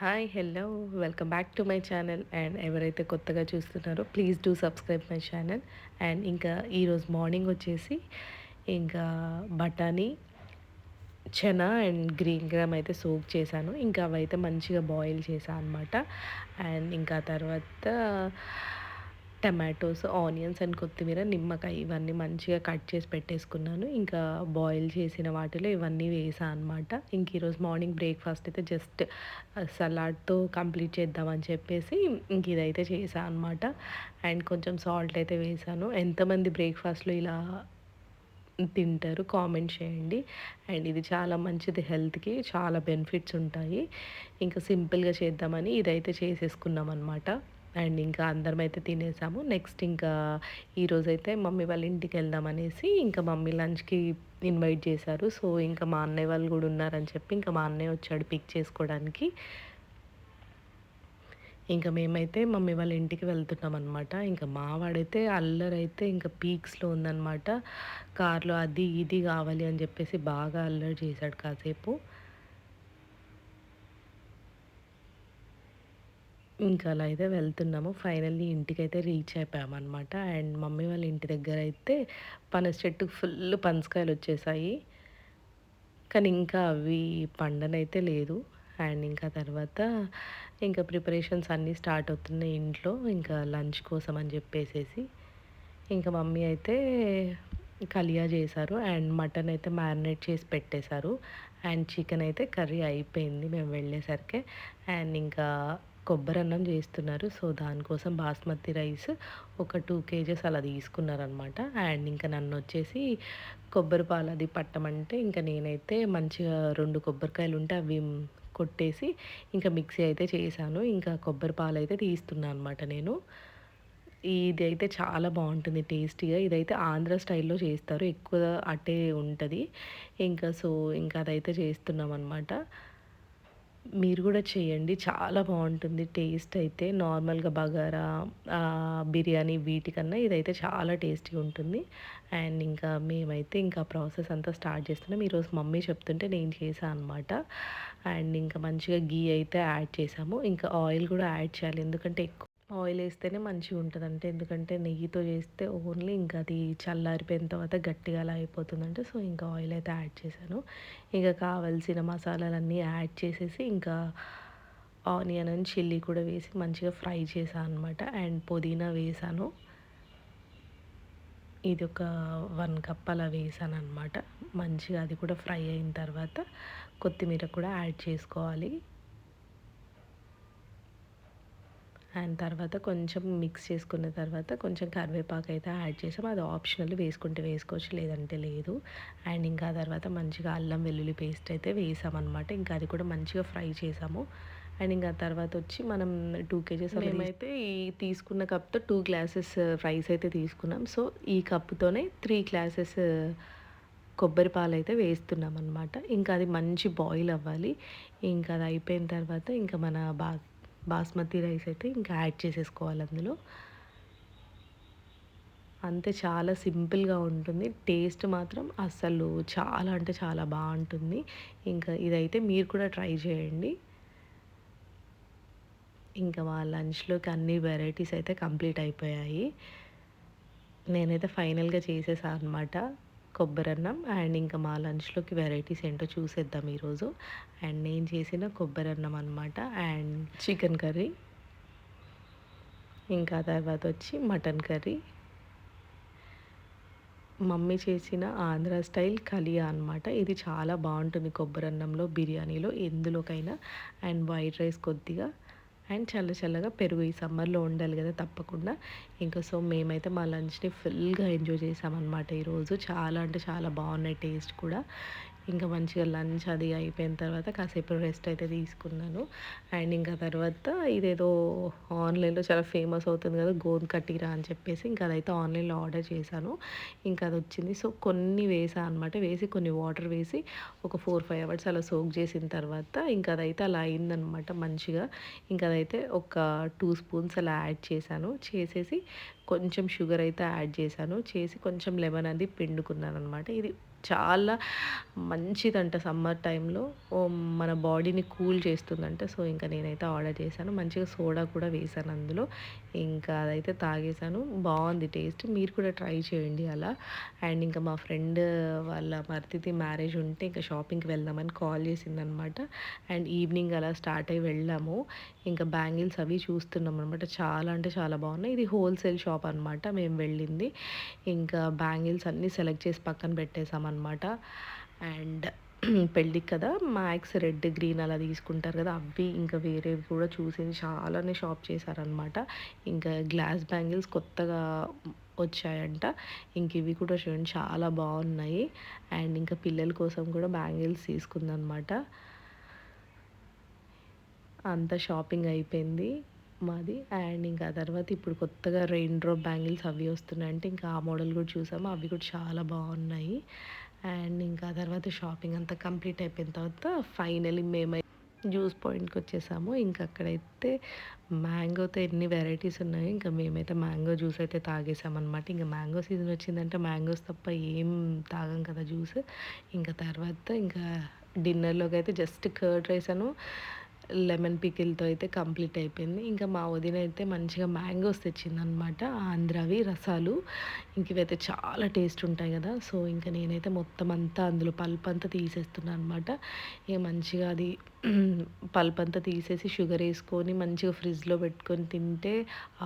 Hi hello welcome back to my channel and ఎవరైతే కొత్తగా చూస్తున్నారో please do subscribe my channel and ఇంకా ఈరోజు మార్నింగ్ వచ్చేసి ఇంకా బఠానీ చనా అండ్ గ్రీన్ గ్రామ్ అయితే సోక్ చేశాను. ఇంకా అవైతే మంచిగా బాయిల్ చేశాను అనమాట అండ్ ఇంకా తర్వాత టమాటోస్ ఆనియన్స్ అండ్ కొత్తిమీర నిమ్మకాయ ఇవన్నీ మంచిగా కట్ చేసి పెట్టేసుకున్నాను. ఇంకా బాయిల్ చేసిన వాటిలో ఇవన్నీ వేసా అనమాట ఇంక ఈరోజు మార్నింగ్ బ్రేక్ఫాస్ట్ అయితే జస్ట్ సలాడ్తో కంప్లీట్ చేద్దామని చెప్పేసి ఇంక ఇదైతే చేసా అనమాట అండ్ కొంచెం సాల్ట్ అయితే వేసాను. ఎంతమంది బ్రేక్ఫాస్ట్లో ఇలా తింటారు కామెంట్ చేయండి. అండ్ ఇది చాలా మంచిది హెల్త్కి చాలా బెనిఫిట్స్ ఉంటాయి. ఇంకా సింపుల్గా చేద్దామని ఇదైతే చేసేసుకున్నాం అనమాట అండ్ ఇంకా అందరం అయితే తినేసాము. నెక్స్ట్ ఇంకా ఈరోజైతే మమ్మీ వాళ్ళ ఇంటికి వెళ్దామనేసి ఇంకా మమ్మీ లంచ్కి ఇన్వైట్ చేశారు. సో ఇంకా మా అన్నయ్య వాళ్ళు కూడా ఉన్నారని చెప్పి ఇంకా మా అన్నయ్య వచ్చాడు పిక్ చేసుకోవడానికి. ఇంకా మేమైతే మమ్మీ వాళ్ళ ఇంటికి వెళ్తున్నాం అనమాట ఇంకా మావాడైతే అల్లరైతే ఇంకా పీక్స్లో ఉందన్నమాట. కార్లో అది ఇది కావాలి అని చెప్పేసి బాగా అల్లరి చేశాడు కాసేపు. ఇంకా అలా అయితే వెళ్తున్నాము. ఫైనల్లీ ఇంటికైతే రీచ్ అయిపోయామన్నమాట. అండ్ మమ్మీ వాళ్ళ ఇంటి దగ్గర అయితే పనస చెట్టుకు ఫుల్ పనసకాయలు వచ్చేసాయి కానీ ఇంకా అవి పండనైతే లేదు. అండ్ ఇంకా తర్వాత ఇంకా ప్రిపరేషన్స్ అన్నీ స్టార్ట్ అవుతున్నాయి ఇంట్లో. ఇంకా లంచ్ కోసం అని చెప్పేసేసి ఇంకా మమ్మీ అయితే కలియా చేశారు. అండ్ మటన్ అయితే మ్యారినేట్ చేసి పెట్టేశారు. అండ్ చికెన్ అయితే కర్రీ అయిపోయింది. మేము వెళ్ళేసరికి. అండ్ ఇంకా కొబ్బరి అన్నం చేస్తున్నారు. సో దానికోసం బాస్మతి రైస్ ఒక టూ కేజెస్ అలా తీసుకున్నారనమాట అండ్ ఇంకా నన్ను వచ్చేసి కొబ్బరి పాలు అది పట్టమంటే ఇంకా నేనైతే మంచిగా రెండు కొబ్బరికాయలు ఉంటే అవి కొట్టేసి ఇంకా మిక్సీ అయితే చేశాను. ఇంకా కొబ్బరి పాలు అయితే తీస్తున్నాను అనమాట నేను. ఇది అయితే చాలా బాగుంటుంది టేస్టీగా. ఇదైతే ఆంధ్ర స్టైల్లో చేస్తారు. ఎక్కువ అట్టే ఉంటుంది. ఇంకా సో ఇంకా అదైతే చేస్తున్నాం అనమాట మీరు కూడా చేయండి. చాలా బాగుంటుంది. టేస్ట్ అయితే నార్మల్గా బగారా బిర్యానీ వీటికన్నా ఇదైతే చాలా టేస్టీగా ఉంటుంది. అండ్ ఇంకా మేమైతే ఇంకా ప్రాసెస్ అంతా స్టార్ట్ చేస్తున్నాం. ఈరోజు మమ్మీ చెప్తుంటే నేను చేశాను అనమాట అండ్ ఇంకా మంచిగా గీ అయితే యాడ్ చేసాము ఇంకా ఆయిల్ కూడా యాడ్ చేయాలి. ఎందుకంటే ఎక్కువ ఆయిల్ వేస్తేనే మంచిగా ఉంటుంది. అంటే ఎందుకంటే నెయ్యితో చేస్తే ఓన్లీ ఇంకా అది చల్లారిపోయిన తర్వాత గట్టిగా అలా అయిపోతుందంటే సో ఇంకా ఆయిల్ అయితే యాడ్ చేశాను. ఇంకా కావలసిన మసాలాలన్నీ యాడ్ చేసేసి ఇంకా ఆనియన్ అండ్ చిల్లీ కూడా వేసి మంచిగా ఫ్రై చేశాను అనమాట అండ్ పుదీనా వేసాను ఇది ఒక వన్ కప్ అలా వేసాను అనమాట మంచిగా అది కూడా ఫ్రై అయిన తర్వాత కొత్తిమీర కూడా యాడ్ చేసుకోవాలి. అండ్ తర్వాత కొంచెం మిక్స్ చేసుకున్న తర్వాత కొంచెం కరివేపాకు అయితే యాడ్ చేసాం. అది ఆప్షనల్ వేసుకుంటే వేసుకోవచ్చు లేదంటే లేదు. అండ్ ఇంకా తర్వాత మంచిగా అల్లం వెల్లుల్లి పేస్ట్ అయితే వేసామన్నమాట. ఇంకా అది కూడా మంచిగా ఫ్రై చేసాము. అండ్ ఇంకా తర్వాత వచ్చి మనం టూ కేజెస్ మేమైతే ఈ తీసుకున్న కప్తో టూ గ్లాసెస్ రైస్ అయితే తీసుకున్నాం. సో ఈ కప్తోనే త్రీ గ్లాసెస్ కొబ్బరి పాలు అయితే వేస్తున్నాం అనమాట ఇంకా అది మంచి బాయిల్ అవ్వాలి. ఇంకా అది అయిపోయిన తర్వాత ఇంకా మన బాగా బాస్మతి రైస్ అయితే ఇంకా యాడ్ చేసేసుకోవాలి అందులో. అంతే చాలా సింపుల్గా ఉంటుంది. టేస్ట్ మాత్రం అస్సలు చాలా అంటే చాలా బాగుంటుంది. ఇంకా ఇదైతే మీరు కూడా ట్రై చేయండి. ఇంకా మా లంచ్లోకి అన్ని వెరైటీస్ అయితే కంప్లీట్ అయిపోయాయి. నేనైతే ఫైనల్గా చేసేసాను అనమాట కొబ్బరి అన్నం అండ్ ఇంకా మా లంచ్లోకి వెరైటీస్ ఏంటో చూసేద్దాం ఈరోజు. అండ్ నేను చేసిన కొబ్బరి అన్నం అనమాట అండ్ చికెన్ కర్రీ. ఇంకా తర్వాత వచ్చి మటన్ కర్రీ. మమ్మీ చేసిన ఆంధ్ర స్టైల్ కలియా అనమాట ఇది చాలా బాగుంటుంది కొబ్బరి అన్నంలో బిర్యానీలో ఎందులోకైనా. అండ్ వైట్ రైస్ కొద్దిగా. అండ్ చల్ల చల్లగా పెరుగు ఈ సమ్మర్లో ఉండాలి కదా తప్పకుండా. ఇంకా సో మేమైతే మా లంచ్ని ఫుల్గా ఎంజాయ్ చేసామన్నమాట ఈరోజు. చాలా అంటే చాలా బాగున్నాయి టేస్ట్ కూడా. ఇంకా మంచిగా లంచ్ అది అయిపోయిన తర్వాత కాసేపు రెస్ట్ అయితే తీసుకున్నాను. అండ్ ఇంకా తర్వాత ఇదేదో ఆన్లైన్లో చాలా ఫేమస్ అవుతుంది కదా గోధుమ కట్టిరా అని చెప్పేసి ఇంకా అదైతే ఆన్లైన్లో ఆర్డర్ చేశాను. ఇంకా అది వచ్చింది. సో కొన్ని వేసా అనమాట వేసి కొన్ని వాటర్ వేసి ఒక ఫోర్ ఫైవ్ అవర్స్ అలా సోక్ చేసిన తర్వాత ఇంకా అదైతే అలా అయిందనమాట మంచిగా. ఇంకా అదైతే ఒక టూ స్పూన్స్ అలా యాడ్ చేశాను. చేసేసి కొంచెం షుగర్ అయితే యాడ్ చేశాను. చేసి కొంచెం లెమన్ అది పిండుకున్నాను అనమాట ఇది చాలా మంచిదంట సమ్మర్ టైంలో. మన బాడీని కూల్ చేస్తుందంట. సో ఇంకా నేనైతే ఆర్డర్ చేశాను. మంచిగా సోడా కూడా వేసాను అందులో. ఇంకా అదైతే తాగేసాను బాగుంది టేస్ట్. మీరు కూడా ట్రై చేయండి అలా. అండ్ ఇంకా మా ఫ్రెండ్ వాళ్ళ మరిది మ్యారేజ్ ఉంటే ఇంకా షాపింగ్కి వెళ్దామని కాల్ చేసిందనమాట. అండ్ ఈవినింగ్ అలా స్టార్ట్ అయ్యి వెళ్ళాము. ఇంకా బ్యాంగిల్స్ అవి చూస్తున్నాం అనమాట చాలా అంటే చాలా బాగున్నాయి. ఇది హోల్సేల్ షాప్ అనమాట మేము వెళ్ళింది. ఇంకా బ్యాంగిల్స్ అన్నీ సెలెక్ట్ చేసి పక్కన అనమాట అండ్ పెళ్ళికి కదా మ్యాక్స్ రెడ్ గ్రీన్ అలా తీసుకుంటారు కదా అవి ఇంకా వేరేవి కూడా చూసింది చాలానే షాప్ చేశారనమాట ఇంకా గ్లాస్ బ్యాంగిల్స్ కొత్తగా వచ్చాయంట. ఇంక ఇవి కూడా చూడండి చాలా బాగున్నాయి. అండ్ ఇంకా పిల్లల కోసం కూడా బ్యాంగిల్స్ తీసుకుందనమాట అంత షాపింగ్ అయిపోయింది. మాది. అండ్ ఇంకా తర్వాత ఇప్పుడు కొత్తగా రెయిన్ డ్రాప్ బ్యాంగిల్స్ అవి వస్తున్నాయి. అంటే ఇంకా ఆ మోడల్ కూడా చూసాము? అవి కూడా చాలా బాగున్నాయి. అండ్ ఇంకా తర్వాత షాపింగ్ అంతా కంప్లీట్ అయిపోయిన తర్వాత ఫైనలీ మేమై జ్యూస్ పాయింట్కి వచ్చేసాము. ఇంకా అక్కడైతే మ్యాంగోతో ఎన్ని వెరైటీస్ ఉన్నాయి ఇంకా మేమైతే మ్యాంగో జ్యూస్ అయితే తాగేసామన్నమాట. ఇంకా మ్యాంగో సీజన్ వచ్చిందంటే మ్యాంగోస్ తప్ప ఏం తాగం కదా జ్యూస్ ఇంకా తర్వాత ఇంకా డిన్నర్లోకి అయితే జస్ట్ కర్డ్ రైస్ అను లెమన్ పికిల్తో అయితే కంప్లీట్ అయిపోయింది. ఇంకా మా వదిన అయితే మంచిగా మ్యాంగోస్ తెచ్చిందనమాట ఆంధ్రవి రసాలు. ఇంక ఇవైతే చాలా టేస్ట్ ఉంటాయి కదా సో ఇంకా నేనైతే మొత్తం అంతా అందులో పల్ప్ అంతా తీసేస్తున్నాను అనమాట ఇక మంచిగా అది పల్ప్ అంతా తీసేసి షుగర్ వేసుకొని మంచిగా ఫ్రిడ్జ్లో పెట్టుకొని తింటే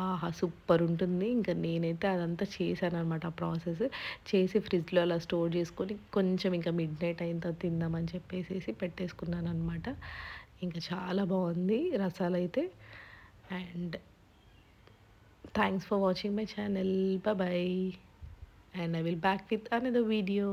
ఆహా సూపర్ ఉంటుంది. ఇంకా నేనైతే అదంతా చేశాను అనమాట ఆ ప్రాసెస్. చేసి ఫ్రిడ్జ్లో అలా స్టోర్ చేసుకొని కొంచెం ఇంకా మిడ్ నైట్ అయిన తర్వాత తిందామని చెప్పేసి పెట్టేసుకున్నాను అనమాట ఇంకా చాలా బాగుంది రసాలు అయితే and thanks for watching my channel. Bye. And I will back with another video.